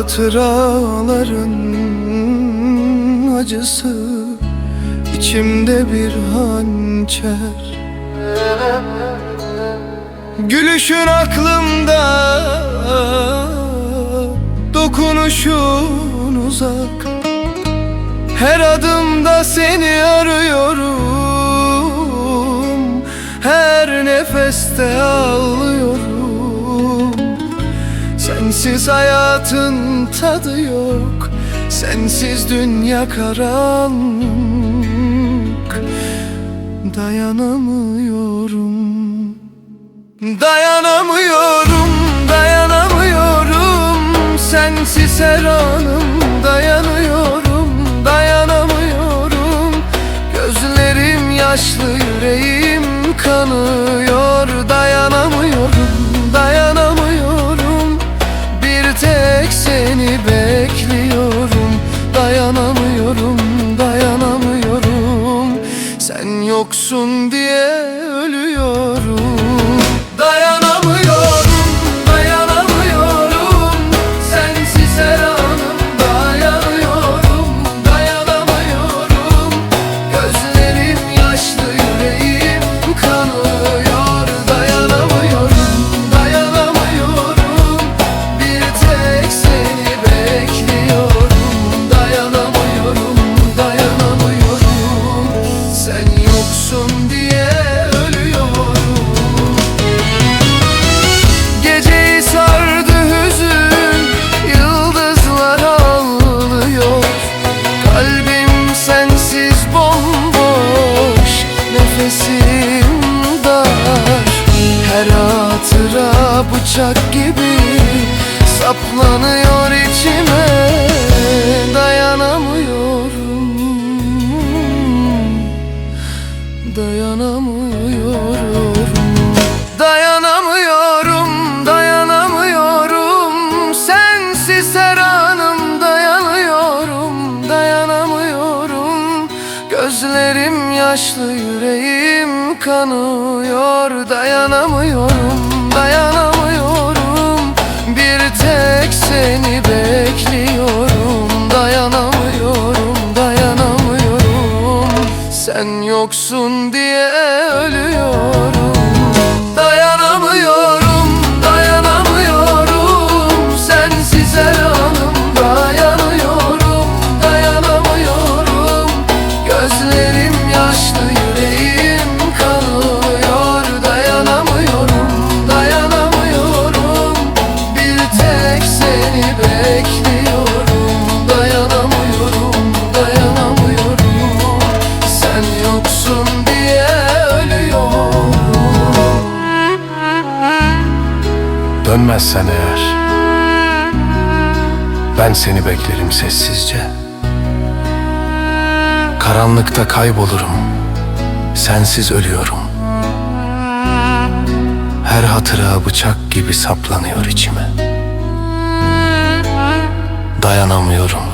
hatıraların acısı içimde bir hançer. Gülüşün aklımda Dokunuşun uzak. Her adımda seni arıyorum Her nefeste ağlıyorum Sensiz hayatın tadı yok Sensiz dünya karanlık. Dayanamıyorum Dayanamıyorum, dayanamıyorum. Sensiz her anım dayanıyorum, dayanamıyorum. Gözlerim yaşlı, yüreğim kanıyor yoksun diye bıçak gibi Saplanıyor içime. Dayanamıyorum. Dayanamıyorum. Dayanamıyorum, dayanamıyorum. Sensiz her anım dayanıyorum, dayanamıyorum. Gözlerim yaşlı, yüreğim kanıyor. Dayanamıyorum, dayanamıyorum seni seni bekliyorum. Dayanamıyorum, dayanamıyorum. Sen yoksun diye ölüyorum. Dönmezsen eğer Ben seni beklerim sessizce. Karanlıkta kaybolurum Sensiz ölüyorum. Her hatıra bıçak gibi saplanıyor içime Dayanamıyorum